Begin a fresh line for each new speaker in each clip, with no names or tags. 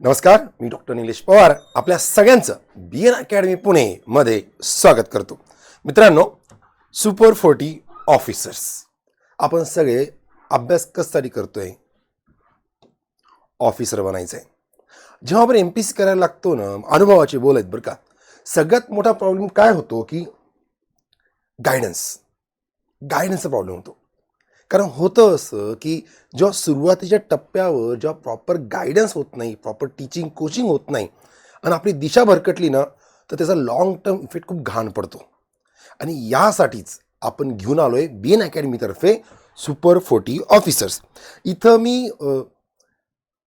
नमस्कार मी डॉक्टर निलेश पवार. आपल्या सगळ्यांचं बी एन अकॅडमी पुणेमध्ये स्वागत करतो. मित्रांनो सुपर फोर्टी ऑफिसर्स आपण सगळे अभ्यास कशासाठी करतोय? ऑफिसर बनायचं आहे जेव्हा आपण एम पी सी करायला लागतो ना अनुभवाचे बोल आहेत बरं का. सगळ्यात मोठा प्रॉब्लेम काय होतो की गायडन्स गायडन्सचा प्रॉब्लेम होतो. कारण होतं असं की जेव्हा सुरुवातीच्या टप्प्यावर जेव्हा प्रॉपर गायडन्स होत नाही प्रॉपर टीचिंग कोचिंग होत नाही आणि आपली दिशा भरकटली ना तर त्याचा लॉंग टर्म इफेक्ट खूप घाण पडतो. आणि यासाठीच आपण घेऊन आलो आहे बी एन अकॅडमीतर्फे सुपर फोर्टी ऑफिसर्स इथं मी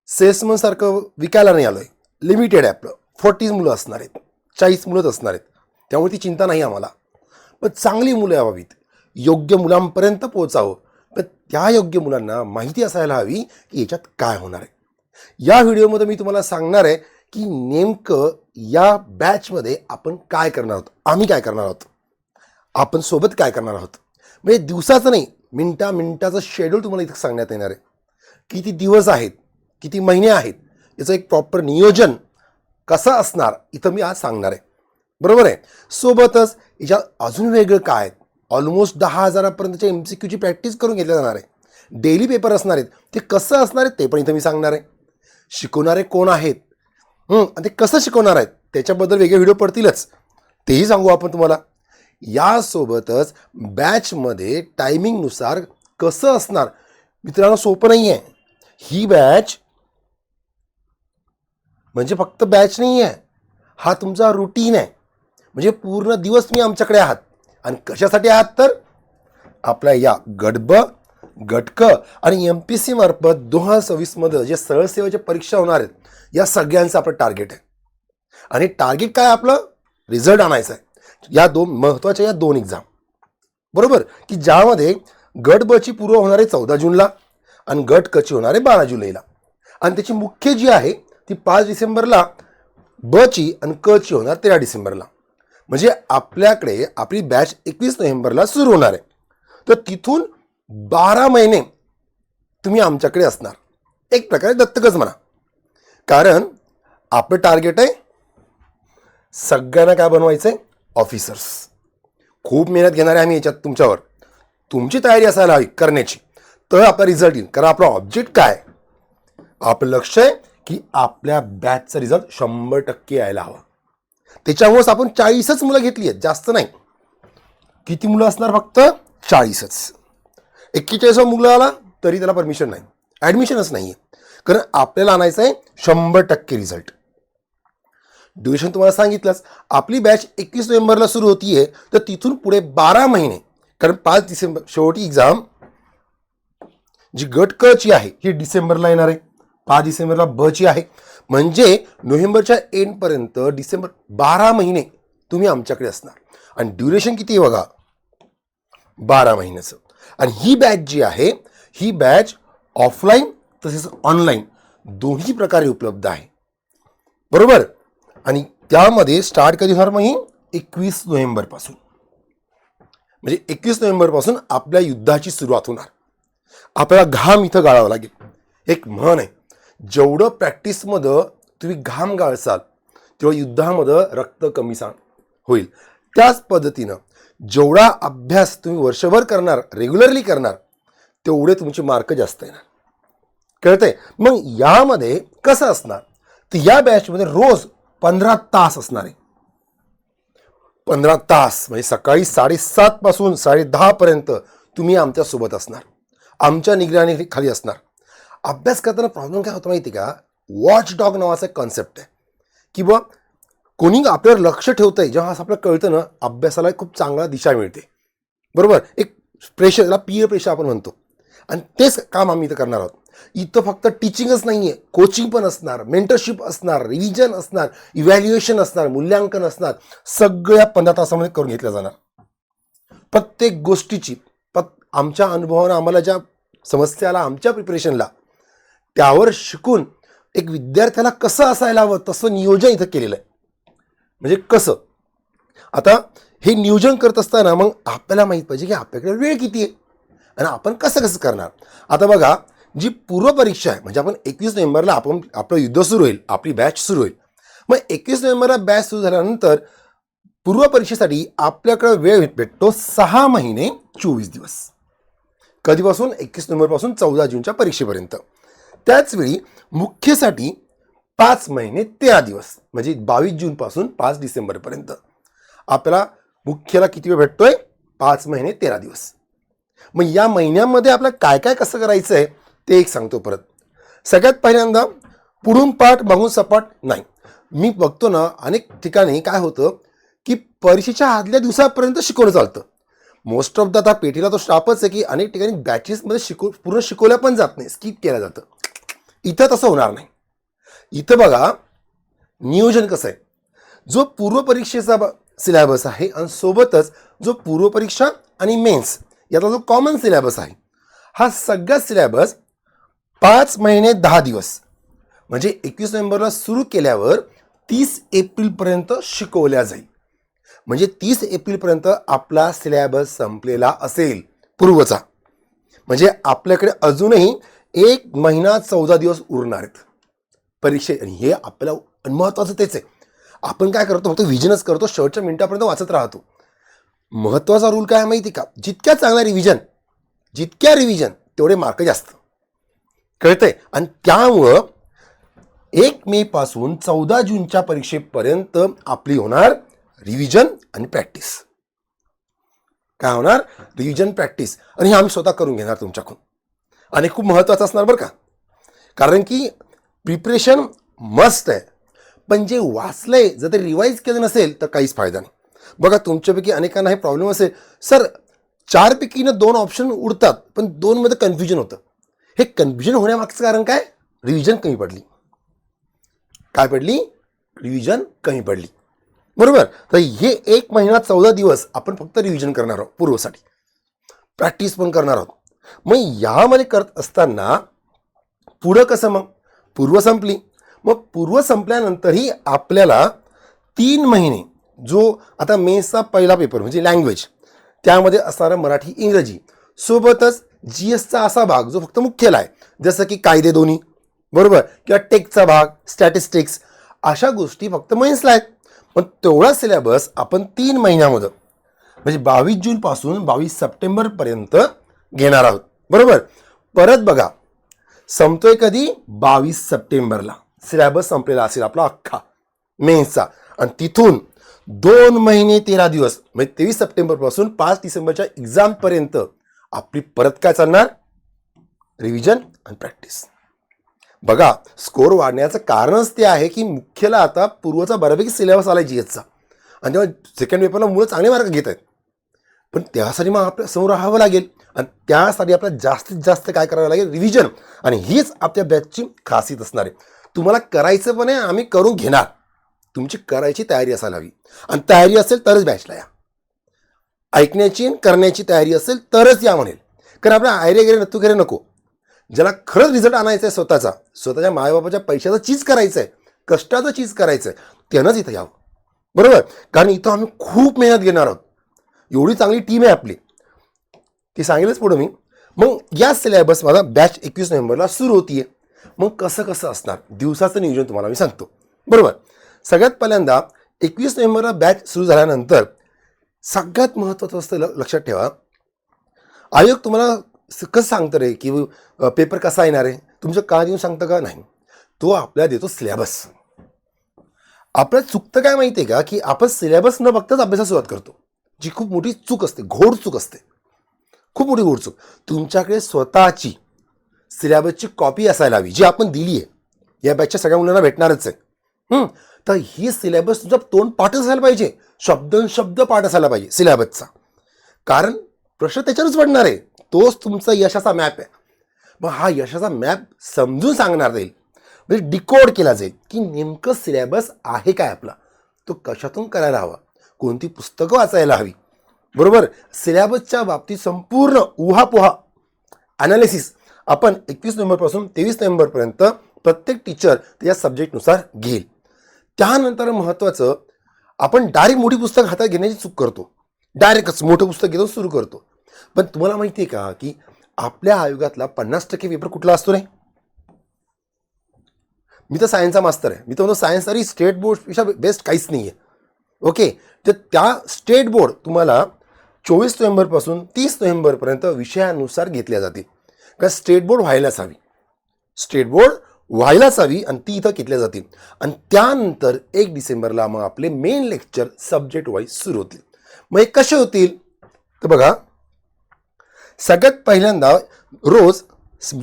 सेल्समनसारखं विकायला नाही आलो आहे लिमिटेड आहे आपलं. फोर्टीज मुलं असणार आहेत. चाळीस मुलंच असणार आहेत. त्यामुळे ती चिंता नाही आम्हाला. पण चांगली मुलं यावावीत योग्य मुलांपर्यंत पोहोचावं. तर त्या योग्य मुलांना माहिती असायला हवी की याच्यात काय होणार आहे. या व्हिडिओमध्ये मी तुम्हाला सांगणार आहे की नेमकं या बॅचमध्ये आपण काय करणार आहोत. आम्ही काय करणार आहोत? आपण सोबत काय करणार आहोत? म्हणजे दिवसाचं नाही मिनटा मिनटाचं शेड्यूल तुम्हाला इथं सांगण्यात येणार आहे. किती दिवस आहेत किती महिने आहेत याचं एक प्रॉपर नियोजन कसं असणार इथं मी आज सांगणार आहे. बरोबर आहे? सोबतच याच्यात अजून वेगळं काय आहे? ऑलमोस्ट दहा हजारापर्यंतच्या एम सी क्यूची प्रॅक्टिस करून घेतल्या जाणार आहे. डेली पेपर असणार आहेत. ते कसं असणार आहे ते पण इथं मी सांगणार आहे. शिकवणारे कोण आहेत? आणि ते कसं शिकवणार आहेत? त्याच्याबद्दल वेगळे व्हिडिओ पडतीलच. तेही सांगू आपण तुम्हाला. यासोबतच बॅचमध्ये टायमिंगनुसार कसं असणार? मित्रांनो सोपं नाही आहे ही बॅच म्हणजे फक्त बॅच नाही आहे हा तुमचा रुटीन आहे. म्हणजे पूर्ण दिवस तुम्ही आमच्याकडे आहात. आणि कशासाठी आहात तर? आपल्या या गडब गटक आणि एम पी सी मार्फत दोन हजार सव्वीसमध्ये जे सरळ सेवेच्या परीक्षा होणार आहेत या सगळ्यांचं आपलं टार्गेट आहे. आणि टार्गेट काय आपलं? रिझल्ट आणायचं आहे. या दोन महत्त्वाच्या या दोन एक्झाम बरोबर? की ज्यामध्ये गट बची पूर्व होणार आहे चौदा जूनला आणि गट कची होणार आहे बारा जुलैला. आणि त्याची मुख्य जी आहे ती पाच डिसेंबरला बची आणि कची होणार तेरा डिसेंबरला. म्हणजे आपल्याकडे आपली बॅच एकवीस नोव्हेंबरला सुरू होणार आहे. तर तिथून बारा महिने तुम्ही आमच्याकडे असणार. एक प्रकारे दत्तकच म्हणा. कारण आपलं टार्गेट आहे सगळ्यांना काय बनवायचं आहे ऑफिसर्स खूप मेहनत घेणार आहे आम्ही याच्यात तुमच्यावर. तुमची तयारी असायला हवी करण्याची. तर आपला रिझल्ट येईल. कारण आपला ऑब्जेक्ट काय? आपलं लक्ष आहे की आपल्या बॅचचा रिझल्ट शंभर टक्के यायला हवा. त्याच्यामुळेच आपण चाळीसच मुलं घेतली आहेत जास्त नाही. किती मुलं असणार फक्त? चाळीसच. एक्केचाळीस मुलं आला तरी त्याला परमिशन नाही. ॲडमिशनच नाही आहे कारण आपल्याला आणायचं आहे शंभर टक्के रिझल्ट ड्युरेशन तुम्हाला सांगितलंच. आपली बॅच एकवीस नोव्हेंबरला सुरू होतीये तर तिथून पुढे बारा महिने. कारण पाच डिसेंबर शेवटी एक्झाम जी गट क ची आहे ही डिसेंबरला येणार आहे. पाच डिसेंबरला ब ची आहे. म्हणजे नोव्हेंबरच्या एंडपर्यंत डिसेंबर बारा महिने तुम्ही आमच्याकडे असणार. आणि ड्युरेशन किती आहे बघा? बारा महिन्याचं. आणि ही बॅच जी आहे ही बॅच ऑफलाईन तसेच ऑनलाईन दोन्ही प्रकारे उपलब्ध आहे. बरोबर? आणि त्यामध्ये स्टार्ट कधी होणार मग ही एकवीस नोव्हेंबरपासून. म्हणजे एकवीस नोव्हेंबरपासून आपल्या युद्धाची सुरुवात होणार. आपल्याला घाम इथं गाळावा लागेल. एक म्हण आहे. जेवढं प्रॅक्टिसमध्ये तुम्ही घाम गाळसाल तेवढं युद्धामध्ये रक्त कमी सांग होईल. त्याच पद्धतीनं जेवढा अभ्यास तुम्ही वर्षभर करणार रेग्युलरली करणार तेवढे तुमचे मार्क जास्त येणार. कळतंय? मग यामध्ये कसं असणार? तर या बॅचमध्ये रोज पंधरा तास असणार आहे. पंधरा तास म्हणजे सकाळी साडेसातपासून साडे दहापर्यंत तुम्ही आमच्यासोबत असणार. आमच्या निगराणी खाली असणार. अभ्यास करताना प्रॉब्लेम काय होतो माहिती का? वॉच डॉग नावाचा एक कॉन्सेप्ट आहे. की कोणी आपल्यावर लक्ष ठेवतं आहे जेव्हा असं आपल्याला कळतं ना अभ्यासाला खूप चांगला दिशा मिळते. बरोबर? एक प्रेशर त्याला पीर प्रेशर आपण म्हणतो. आणि तेच काम आम्ही इथं करणार आहोत. इथं फक्त टीचिंगच नाही आहे कोचिंग पण असणार मेंटरशिप असणार रिव्हिजन असणार इव्हॅल्युएशन असणार मूल्यांकन असणार. सगळ्या पंधरा तासामध्ये करून घेतल्या जाणार. प्रत्येक गोष्टीची पत आमच्या अनुभवानं आम्हाला ज्या समस्याला आमच्या प्रिपरेशनला त्यावर शिकून एक विद्यार्थ्याला कसं असायला हवं तसं नियोजन इथं केलेलं आहे. म्हणजे कसं? आता हे नियोजन करत असताना मग आपल्याला माहीत पाहिजे की आपल्याकडे वेळ किती आहे आणि आपण कसं कसं करणार? आता बघा जी पूर्वपरीक्षा आहे म्हणजे आपण एकवीस नोव्हेंबरला आपण आपलं युद्ध सुरू होईल आपली बॅच सुरू होईल. मग एकवीस नोव्हेंबरला बॅच सुरू झाल्यानंतर पूर्वपरीक्षेसाठी आपल्याकडं वेळ भेट- भेटतो सहा महिने चोवीस दिवस. कधीपासून? एकवीस नोव्हेंबरपासून चौदा जूनच्या परीक्षेपर्यंत. त्याचवेळी मुख्यसाठी पाच महिने तेरा दिवस म्हणजे बावीस जूनपासून पाच डिसेंबरपर्यंत आपला मुख्यला किती वेळ भेटतोय? पाच महिने तेरा दिवस. मग या महिन्यामध्ये आपल्याला काय काय कसं करायचं आहे ते एक सांगतो परत. सगळ्यात पहिल्यांदा पुढून पाठ मागून सपाट नाही. मी बघतो ना अनेक ठिकाणी काय होतं की परीक्षेच्या आदल्या दिवसापर्यंत शिकवलं चालतं. मोस्ट ऑफ द आता पेटीला तो स्टाफच आहे की अनेक ठिकाणी बॅचेसमध्ये शिकव पूर्ण शिकवल्या पण जात नाही. स्किप केलं जातं. इथं तसं होणार नाही. इथं बघा नियोजन कसं आहे? जो पूर्वपरीक्षेचा सिलॅबस आहे आणि सोबतच जो पूर्वपरीक्षा आणि मेन्स याचा जो कॉमन सिलॅबस आहे हा सगळा सिलॅबस पाच महिने दहा दिवस म्हणजे एकवीस नोव्हेंबरला सुरू केल्यावर तीस एप्रिलपर्यंत शिकवल्या जाईल. म्हणजे तीस एप्रिलपर्यंत आपला सिलॅबस संपलेला असेल पूर्वचा. म्हणजे आपल्याकडे अजूनही एक महिना चौदा दिवस उरणार आहेत. परीक्षे आणि हे आपल्याला महत्त्वाचं तेच आहे. आपण काय करतो फक्त विजनच करतो शेवटच्या मिनिटापर्यंत वाचत राहतो. महत्त्वाचा रूल काय आहे माहिती का? जितक्या चांगला रिव्हिजन जितक्या रिव्हिजन तेवढे मार्क जास्त. कळतंय? आणि त्यामुळं एक मे पासून चौदा जूनच्या परीक्षेपर्यंत आपली होणार रिव्हिजन आणि प्रॅक्टिस काय होणार? रिव्हिजन प्रॅक्टिस आणि हे आम्ही स्वतः करून घेणार तुमच्याकडून. आणि खूप महत्त्वाचं असणार बरं का. कारण की प्रिपरेशन मस्त आहे. पण जे वाचलंय जर ते रिवाईज केलं नसेल तर काहीच फायदा नाही. बघा तुमच्यापैकी अनेकांना हे प्रॉब्लेम असेल. सर चारपैकी ना दोन ऑप्शन उडतात पण दोनमध्ये कन्फ्युजन होतं. हे कन्फ्युजन होण्यामागचं कारण काय? रिव्हिजन कमी पडली. काय पडली? रिव्हिजन कमी पडली. बरोबर? तर हे एक महिना चौदा दिवस आपण फक्त रिव्हिजन करणार आहोत पूर्वसाठी. प्रॅक्टिस पण करणार आहोत. मग यामध्ये करत असताना पुढं कसं मग? पूर्व संपली. मग पूर्व संपल्यानंतरही आपल्याला तीन महिने जो आता मेन्सचा पहिला पेपर म्हणजे लँग्वेज त्यामध्ये असणारा मराठी इंग्रजी सोबतच जी एसचा असा भाग जो फक्त मुख्यला आहे जसं की कायदे दोन्ही बरोबर? किंवा टेकचा भाग स्टॅटिस्टिक्स अशा गोष्टी फक्त मेन्सला आहेत. पण तेवढा सिलेबस आपण तीन महिन्यामध्ये म्हणजे बावीस जूनपासून बावीस सप्टेंबरपर्यंत घेणार आहोत. बरोबर? परत बघा संपतोय कधी? बावीस सप्टेंबरला. सिलेबस संपलेला असेल आपला अख्खा मेन्सचा आणि तिथून दोन महिने तेरा दिवस म्हणजे तेवीस सप्टेंबरपासून पाच डिसेंबरच्या एक्झामपर्यंत आपली परत काय चालणार? रिव्हिजन आणि प्रॅक्टिस बघा स्कोर वाढण्याचं कारणच ते आहे की मुख्यला आता पूर्वचा बऱ्यापैकी सिलेबस आला जी एसचा आणि तेव्हा सेकंड पेपरला मुलं चांगले मार्क घेत आहेत पण त्यासाठी मग आपल्यासमोर राहावं लागेल. आणि त्यासाठी आपल्याला जास्तीत जास्त काय करावं लागेल? रिव्हिजन आणि हीच आपल्या बॅचची खासियत असणार आहे. तुम्हाला करायचं पण आहे आम्ही करून घेणार. तुमची करायची तयारी असायला हवी. आणि तयारी असेल तरच बॅचला या. ऐकण्याची आणि करण्याची तयारी असेल तरच या म्हणेल. कारण आपल्या आयरे गेरे नतू गेरे नको. ज्याला खरंच रिझल्ट आणायचा आहे स्वतःचा स्वतःच्या मायबापाच्या पैशाचं चीज करायचं आहे कष्टाचं चीज करायचं आहे त्यानंच इथं यावं. बरोबर? कारण इथं आम्ही खूप मेहनत घेणार आहोत. एवढी चांगली टीम आहे आपली. ती सांगेलच पुढं मी. मग या सिलेबस माझा बॅच एकवीस नोव्हेंबरला सुरू होतीये. मग कसं कसं असणार? दिवसाचं नियोजन तुम्हाला मी सांगतो. बरोबर? सगळ्यात पहिल्यांदा एकवीस नोव्हेंबरला बॅच सुरू झाल्यानंतर सगळ्यात महत्त्वाचं असतं ल- लक्षात ठेवा. आयोग तुम्हाला कसं सांगतं रे की पेपर कसा येणार आहे? तुमचं का देऊन सांगतं का? नाही. तो आपल्याला देतो सिलेबस आपल्याला चुकतं काय माहिती आहे का? की आपण सिलेबस न बघताच अभ्यासाला सुरुवात करतो. जी खूप मोठी चूक असते घोड चूक असते. खूप मोठी घोड तुमच्याकडे स्वतःची सिलेबसची कॉपी असायला हवी जी आपण दिली आहे. या बॅचच्या सगळ्या मुलांना भेटणारच आहे. तर ही सिलेबस तुमचा तोंड पाठ असायला पाहिजे. शब्द शब्द पाठ असायला पाहिजे सिलेबसचा. कारण प्रश्न त्याच्यावरच पडणार आहे. तोच तुमचा यशाचा मॅप आहे. मग हा यशाचा मॅप समजून सांगणार जाईल. म्हणजे डिकोड केला जाईल की नेमकं सिलेबस आहे काय आपला. तो कशातून करायला हवा? कोणती पुस्तकं वाचायला हवी? बरोबर? सिलेबसच्या बाबतीत संपूर्ण उहापोहा. अनालिसिस आपण एकवीस नोव्हेंबरपासून तेवीस नोव्हेंबरपर्यंत प्रत्येक टीचर त्या सब्जेक्टनुसार घेईल. त्यानंतर महत्त्वाचं आपण डायरेक्ट मोठी पुस्तक हातात घेण्याची चूक करतो. डायरेक्टच मोठं पुस्तक घेतो सुरू करतो. पण तुम्हाला माहिती आहे का की आपल्या आयोगातला पन्नास टक्के पेपर कुठला असतो रे? मी तर सायन्सचा मास्तर आहे. मी तर म्हणतो सायन्स तरी स्टेट बोर्डपेक्षा बेस्ट काहीच नाही आहे ओके तर त्या स्टेट बोर्ड तुम्हाला चोवीस नोव्हेंबरपासून तीस नोव्हेंबरपर्यंत विषयानुसार घेतल्या जातील. कारण स्टेट बोर्ड व्हायलाच हवी. स्टेट बोर्ड व्हायलाच हवी आणि ती इथं घेतल्या जातील. आणि त्यानंतर एक डिसेंबरला मग आपले मेन लेक्चर सब्जेक्ट वाईज सुरू होतील. मग हे कसे होतील? तर बघा सगळ्यात पहिल्यांदा रोज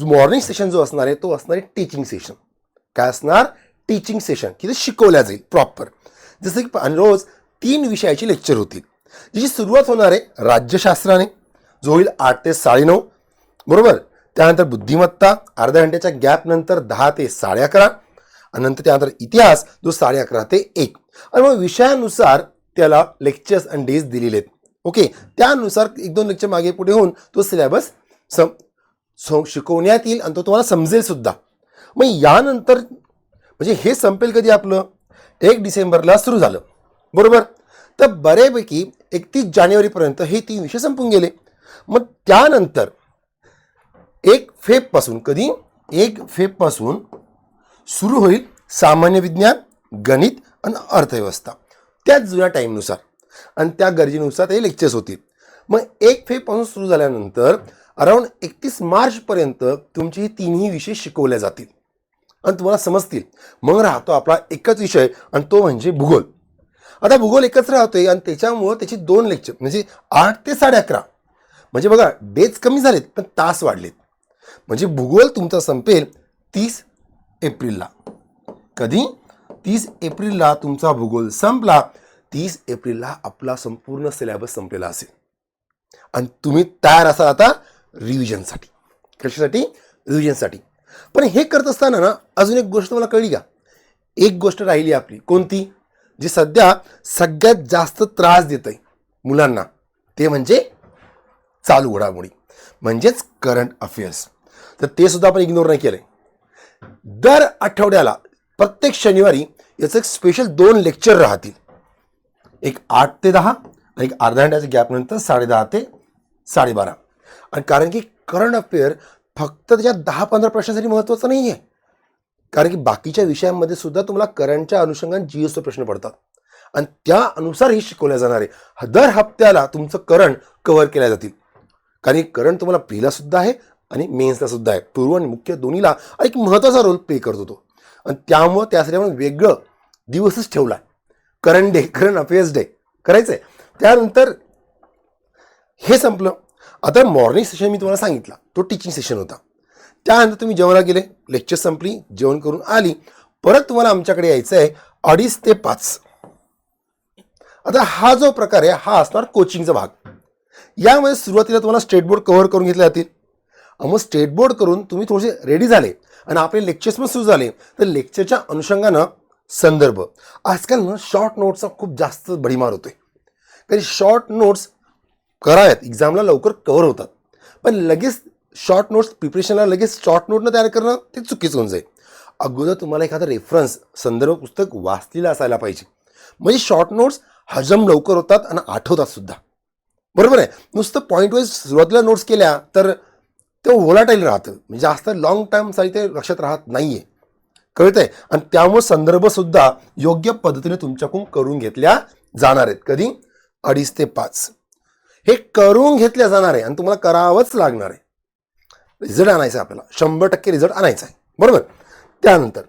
मॉर्निंग सेशन जो असणार आहे तो असणार आहे टीचिंग सेशन काय असणार? टीचिंग सेशन की ते शिकवल्या जाईल प्रॉपर जसं की रोज तीन विषयाची लेक्चर होतील. ज्याची सुरुवात होणार आहे राज्यशास्त्राने जो होईल आठ ते साडेनऊ बरोबर? त्यानंतर बुद्धिमत्ता अर्ध्या घंट्याच्या गॅपनंतर दहा ते साडे अकरा. आणि नंतर त्यानंतर इतिहास जो साडे अकरा ते एक. आणि मग विषयानुसार त्याला लेक्चर्स आणि डेज दिलेले आहेत. ओके? त्यानुसार एक दोन लेक्चर मागे पुढे होऊन तो सिलेबस सम शिकवण्यात येईल आणि तो तुम्हाला समजेल सुद्धा. मग यानंतर म्हणजे हे संपेल कधी आपलं? एक डिसेंबरला सुरू झालं. बरोबर? तर बऱ्यापैकी एकतीस जानेवारीपर्यंत हे तीन विषय संपून गेले. मग त्यानंतर एक फेबपासून कधी? एक फेबपासून सुरू होईल सामान्य विज्ञान गणित आणि अर्थव्यवस्था. त्याच जुन्या टाईमनुसार आणि त्या गरजेनुसार ते लेक्चर्स होतील. मग एक फेबपासून सुरू झाल्यानंतर अराऊंड एकतीस मार्चपर्यंत तुमचे हे तिन्ही विषय शिकवले जातील. आणि तुम्हाला समजतील. मग राहतो आपला एकच विषय आणि तो म्हणजे भूगोल. आता भूगोल एकच राहतोय आणि त्याच्यामुळं त्याची दोन लेक्चर म्हणजे आठ ते साडे अकरा. म्हणजे बघा डेज कमी झालेत पण तास वाढलेत. म्हणजे भूगोल तुमचा संपेल तीस एप्रिलला. कधी? तीस एप्रिलला तुमचा भूगोल संपला तीस एप्रिलला आपला संपूर्ण सिलेबस संपलेला असेल. आणि तुम्ही तयार असाल आता रिव्हिजनसाठी कशासाठी? रिव्हिजनसाठी पण हे करत असताना ना अजून एक गोष्ट तुम्हाला कळली का? एक गोष्ट राहिली आपली. कोणती? जी सध्या सगळ्यात जास्त त्रास देत आहे मुलांना ते म्हणजे चालू घडामोडी म्हणजेच करंट अफेअर्स तर ते सुद्धा आपण इग्नोर नाही केलं दर आठवड्याला प्रत्येक शनिवारी याचं एक स्पेशल दोन लेक्चर राहतील. एक आठ ते दहा आणि एक अर्ध्या घंट्याच्या गॅपनंतर साडेदहा ते साडेबारा आणि कारण की करंट अफेअर फक्त त्याच्या दहा पंधरा प्रश्नासाठी महत्त्वाचं नाही आहे कारण की बाकीच्या विषयांमध्ये सुद्धा तुम्हाला करंटच्या अनुषंगाने जी एसचे प्रश्न पडतात. आणि त्यानुसार हे शिकवल्या जाणारे दर हप्त्याला तुमचं करंट कव्हर केल्या जातील. कारण की करंट तुम्हाला प्रीला सुद्धा आहे आणि मेन्सला सुद्धा आहे. पूर्व आणि मुख्य दोन्हीला एक महत्त्वाचा रोल प्ले करतो तो आणि त्यामुळं त्यासाठी आपण वेगळं दिवसच ठेवला current day current affairs day करायचं आहे त्यानंतर हे संपलं. आता मॉर्निंग सेशन मी तुम्हाला सांगितला. तो टीचिंग सेशन होता. त्यानंतर तुम्ही जेवणा गेले लेक्चर संपली जेवण करून आली. परत तुम्हाला आमच्याकडे यायचं आहे अडीच ते पाच. आता हा जो प्रकार आहे हा असणार कोचिंगचा भाग. यामध्ये सुरुवातीला तुम्हाला स्टेट बोर्ड कव्हर करून घेतले जातील. मग स्टेट बोर्ड करून तुम्ही थोडेसे रेडी झाले आणि आपले लेक्चर्स पण सुरू झाले. तर लेक्चरच्या अनुषंगानं संदर्भ. आजकाल ना शॉर्ट नोट्सचा खूप जास्त भडीमार होतोय. कारण शॉर्ट नोट्स कराव्यात एक्झामला लवकर कव्हर होतात. पण लगेच शॉर्ट नोट्स प्रिपरेशनला लगेच शॉर्ट नोटनं तयार करणं ते चुकीचं होऊन जाईल. अगोदर तुम्हाला एखादं रेफरन्स संदर्भ पुस्तक वाचलेलं असायला पाहिजे. म्हणजे शॉर्ट नोट्स हजम लवकर होतात आणि आठवतात सुद्धा. बरोबर आहे? नुसतं पॉईंट वाईज सुरुवातीला नोट्स केल्या तर ते ओलाटाईल राहतं. म्हणजे जास्त लॉंग टाईमसाठी ते लक्षात राहत नाही आहे कळत आहे आणि त्यामुळे संदर्भसुद्धा योग्य पद्धतीने तुमच्याकडून करून घेतल्या जाणार आहेत. कधी? अडीच ते पाच. हे करून घेतल्या जाणार आहे आणि तुम्हाला करावंच लागणार आहे. रिझल्ट आणायचा आहे आपल्याला. शंभर टक्के रिझल्ट आणायचा आहे. बरोबर? त्यानंतर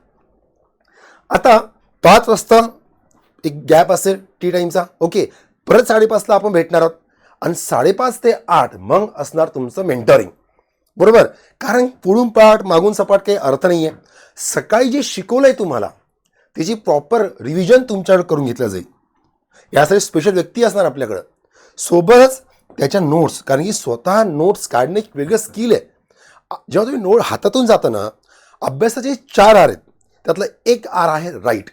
आता पाच वाजता एक गॅप असेल टी टाईमचा ओके. परत साडेपाचला आपण भेटणार आहोत. आणि साडेपाच ते आठ मग असणार तुमचं मेंटरिंग बरोबर? कारण पुढून पाठ मागून सपाट काही अर्थ नाही आहे सकाळी जे शिकवलं आहे तुम्हाला त्याची प्रॉपर रिव्हिजन तुमच्याकडे करून घेतलं जाईल. यासाठी स्पेशल व्यक्ती असणार आपल्याकडं. सोबतच त्याच्या नोट्स कारण की स्वतः नोट्स काढणे एक वेगळं स्किल आहे. जेव्हा तुम्ही नोट हातातून जाताना अभ्यासाचे चार आर आहेत त्यातलं एक आर आहे राईट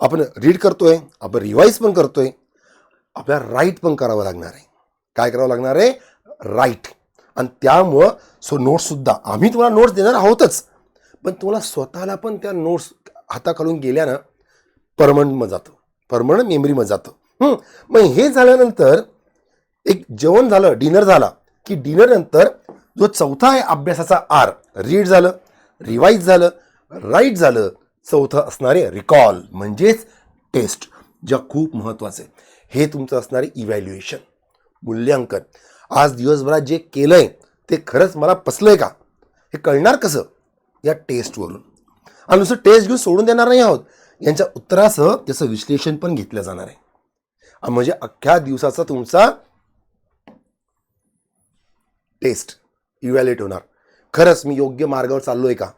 आपण रीड करतो आहे आपण रिवाईज पण करतो आहे आपल्याला राईट पण करावं लागणार आहे. काय करावं लागणार आहे? राईट आणि त्यामुळं सो नोट्ससुद्धा आम्ही तुम्हाला नोट्स देणार आहोतच. पण तुम्हाला स्वतःला पण त्या नोट्स हाताखालून गेल्यानं परमनंटमध्ये जातं. परमनंट मेमरीमध्ये जातं. मग हे झाल्यानंतर एक जेवण झालं डिनर झाला की डिनरनंतर जो चौथा आहे अभ्यासाचा आर रीड झालं रिवाईज झालं राईट झालं चौथं असणारे रिकॉल म्हणजेच टेस्ट ज्या खूप महत्त्वाचं आहे. हे तुमचं असणारे इव्हॅल्युएशन मूल्यांकन. आज दिवसभरात जे केलं आहे ते खरंच मला पसलं आहे का? हे कळणार कसं? या टेस्टवरून आणि नुसतं टेस्ट घेऊन सोडून देणार नाही आहोत. यांच्या उत्तरासह त्याचं विश्लेषण पण घेतलं जाणार आहे. म्हणजे अख्ख्या दिवसाचा तुमचा टेस्ट इव्हॅल्युएट होणार. खरंच मी योग्य मार्गावर चाललो आहे का?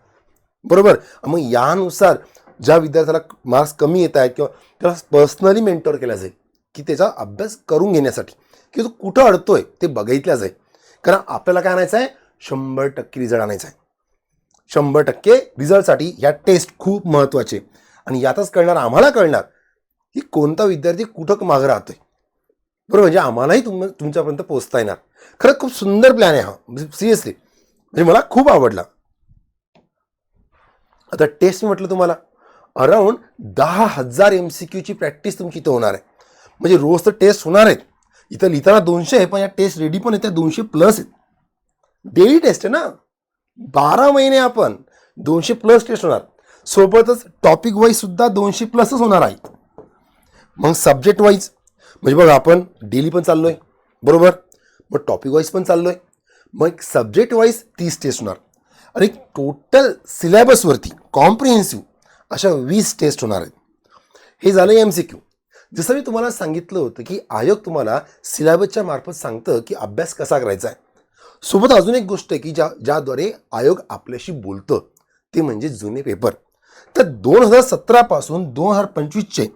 बरोबर? मग यानुसार ज्या विद्यार्थ्याला मार्क्स कमी येत आहेत किंवा त्याला पर्सनली मेंटोर केला जाईल की त्याचा अभ्यास करून घेण्यासाठी की तो कुठं अडतोय ते बघितल्या जाईल. कारण आपल्याला काय आणायचं आहे? शंभर टक्के रिझल्ट आणायचा आहे. शंभर टक्के रिझल्टसाठी ह्या टेस्ट खूप महत्त्वाचे आणि यातच कळणार आम्हाला कळणार की कोणता विद्यार्थी कुठं मागं राहतोय. बरोबर म्हणजे आम्हालाही तुम तुमच्यापर्यंत पोहोचता येणार. खरं खूप सुंदर प्लॅन आहे हा. म्हणजे सिरियसली म्हणजे मला खूप आवडला. आता टेस्ट म्हटलं तुम्हाला अराऊंड दहा हजार एम सी क्यूची प्रॅक्टिस तुमची इथं होणार आहे. म्हणजे रोज तर टेस्ट होणार आहेत. इथं लिहिताना दोनशे आहे पण या टेस्ट रेडी पण येत्या दोनशे प्लस आहेत. डेली टेस्ट आहे ना? बारा महिने आपण दोनशे प्लस टेस्ट होणार. सोबतच टॉपिक वाईज सुद्धा दोनशे प्लसच होणार आहे. मग सब्जेक्ट वाईज म्हणजे बघा आपण डेली पण चाललो आहे बरोबर? मग टॉपिक वाईज पण चाललो आहे मग एक सब्जेक्ट वाईज तीस टेस्ट होणार. आणि टोटल सिलेबसवरती कॉम्प्रिहेन्सिव्ह अशा वीस टेस्ट होणार आहेत. हे झालं एम सी क्यू जसं मी तुम्हाला सांगितलं होतं की आयोग तुम्हाला सिलेबसच्या मार्फत सांगतं की अभ्यास कसा करायचा आहे. सोबत अजून एक गोष्ट आहे की ज्या ज्याद्वारे आयोग आपल्याशी बोलतं ते म्हणजे जुने पेपर तर दोन हजार सतरापासून दोन हजार पंचवीसचे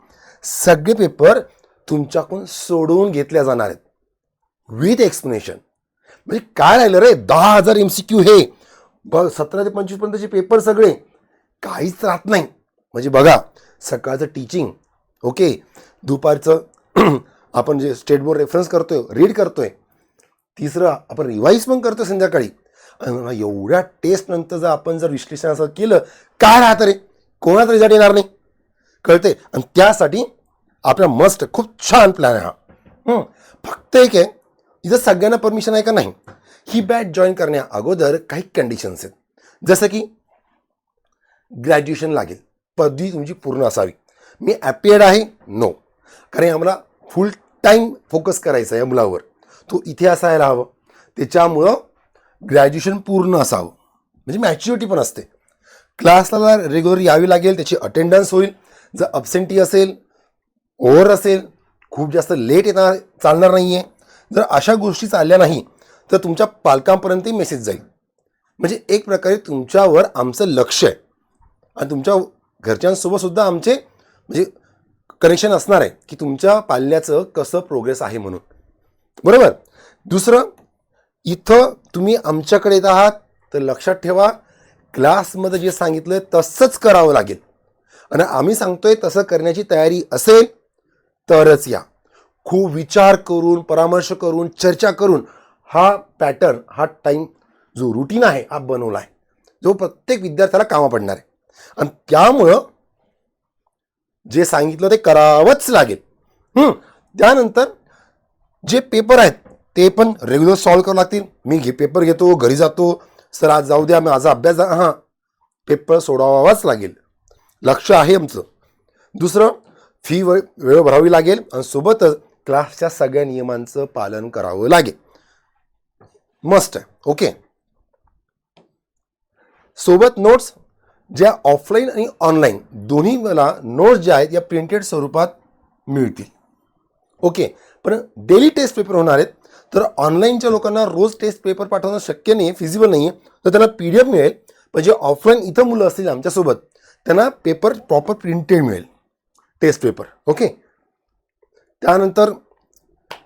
सगळे पेपर तुमच्याकडून सोडवून घेतल्या जाणार आहेत. विथ एक्सप्लेनेशन म्हणजे काय राहिलं रे? दहा हजार एम सी क्यू हे. बघ सतरा ते पंचवीस पर्यंतचे पेपर सगळे. काहीच राहत नाही. म्हणजे बघा सकाळचं टीचिंग ओके दुपारचं आपण जे स्टेट बोर्ड रेफरन्स करतोय रीड करतोय. तिसरं आपण रिवाईज पण करतो संध्याकाळी. एवढ्या टेस्ट नंतर जर आपण जर विश्लेषण असं केलं काय राहतं रे? कोणाचा रिझल्ट येणार नाही? कळते आणि त्यासाठी आपला मस्ट खूप छान प्लॅन आहे हा. फक्त एक आहे इथं सगळ्यांना परमिशन आहे का नाही? ही बॅच जॉईन करण्या अगोदर काही कंडिशन्स आहेत. जसं की ग्रॅज्युएशन लागेल. पदवी तुमची पूर्ण असावी. मी ॲपियर्ड आहे? नो कारण आम्हाला फुल टाईम फोकस करायचा आहे या मुलावर. तो इथे असायला हवं. त्याच्यामुळं ग्रॅज्युएशन पूर्ण असावं. म्हणजे मॅच्युरिटी पण असते. क्लासला रेग्युलर यावी लागेल त्याची अटेंडन्स होईल. जर अब्सेंटी असेल ओव्हर असेल खूप जास्त लेट येणार चालणार नाही आहे जर अशा गोष्टी चालल्या नाही तर तुमच्या पालकांपर्यंतही मेसेज जाईल. म्हणजे एक प्रकारे तुमच्यावर आमचं लक्ष आहे. आणि तुमच्या घरच्यांसोबतसुद्धा आमचे म्हणजे कनेक्शन असणार आहे की तुमच्या पाल्याचं कसं प्रोग्रेस आहे म्हणून. बरोबर? दुसरं इथं तुम्ही आमच्याकडे येत आहात तर लक्षात ठेवा क्लासमध्ये जे सांगितलं तसंच करावं लागेल. आणि आम्ही सांगतोय तसं करण्याची तयारी असेल तरच या. खूप विचार करून परामर्श करून चर्चा करून हा पॅटर्न हा टाईम जो रुटीन आहे हा बनवला आहे जो प्रत्येक विद्यार्थ्याला कामा पडणार आहे. आणि त्यामुळं जे सांगितलं ते करावंच लागेल. त्यानंतर जे पेपर आहेत ते पण रेग्युलर सॉल्व करावं लागतील. मी घे पेपर घेतो घरी जातो. सर आज जाऊ द्या माझा अभ्यास हां. पेपर सोडवावाच लागेल. लक्ष आहे आमचं. दुसरं फी वेळ वेळ भरावी लागेल आणि सोबतच क्लासच्या सगळ्या नियमांचं पालन करावं लागेल. मस्ट आहे. ओके. सोबत नोट्स ज्या ऑफलाईन आणि ऑनलाईन दोन्ही मला नोट्स ज्या आहेत या प्रिंटेड स्वरूपात मिळतील. ओके. पण डेली टेस्ट पेपर होणार आहेत. तर ऑनलाईनच्या लोकांना रोज टेस्ट पेपर पाठवणं शक्य नाही फिजिबल नाही आहे तर त्यांना पी डी एफ मिळेल. पण जे ऑफलाईन इथं मुलं असतील आमच्यासोबत त्यांना पेपर प्रॉपर प्रिंटेड मिळेल. Test paper okay? त्यानंतर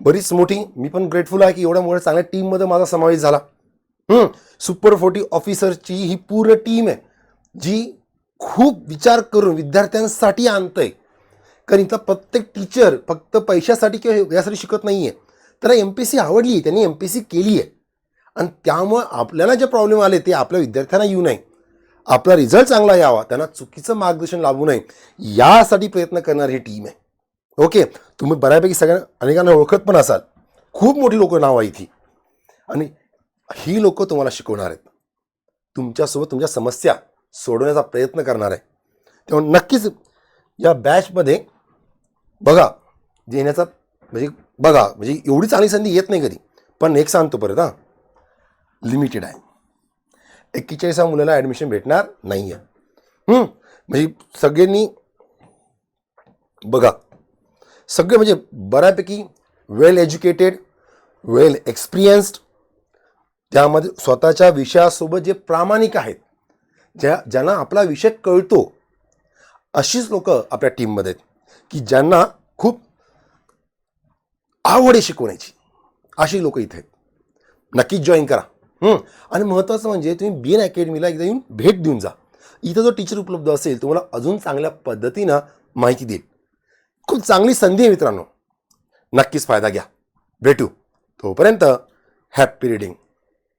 बरीच मोठी मी पण ग्रेटफुल आहे की एवढ्या मोठ्या चांगल्या टीममध्ये माझा समावेश झाला. सुपर फोर्टी ऑफिसरची ही पूर्ण टीम आहे जी खूप विचार करून विद्यार्थ्यांसाठी आणतंय. कारण इथं प्रत्येक टीचर फक्त पैशासाठी किंवा यासाठी शिकत नाही आहे त्याला एम पी सी आवडली आहे त्यांनी एम पी सी केली आहे आणि त्यामुळं आपल्याला जे प्रॉब्लेम आले ते आपल्या विद्यार्थ्यांना येऊ नये. आपला रिझल्ट चांगला यावा. त्यांना चुकीचं मार्गदर्शन लाभू नये. यासाठी प्रयत्न करणारी ही टीम आहे. ओके तुम्ही बऱ्यापैकी सगळ्या अनेकांना ओळखत पण असाल. खूप मोठी लोक नाव आहे इथे आणि ही लोक तुम्हाला शिकवणार आहेत. तुमच्यासोबत तुमच्या समस्या सोडवण्याचा प्रयत्न करणार आहे. तेव्हा नक्कीच या बॅचमध्ये बघा देण्याचा म्हणजे बघा म्हणजे एवढी चांगली संधी येत नाही कधी. पण एक सांगतो परत हां. लिमिटेड आहे. एक्केचाळीसा मुलाला ॲडमिशन भेटणार नाही आहे म्हणजे सगळ्यांनी बघा सगळे म्हणजे बऱ्यापैकी वेल एज्युकेटेड वेल एक्सपिरियन्स्ड त्यामध्ये स्वतःच्या विषयासोबत जे प्रामाणिक आहेत ज्या ज्यांना आपला विषय कळतो अशीच लोक आपल्या टीममध्ये आहेत की ज्यांना खूप आवड आहे शिकवण्याची अशी लोक इथे आहेत. नक्कीच जॉईन करा. आणि महत्त्वाचं म्हणजे तुम्ही बी एन अकॅडमीला एकदा येऊन भेट देऊन जा. इथं जो टीचर उपलब्ध असेल तुम्हाला अजून चांगल्या पद्धतीनं माहिती देईल. खूप चांगली संधी आहे मित्रांनो. नक्कीच फायदा घ्या. भेटू. तोपर्यंत हॅप्पी रिडिंग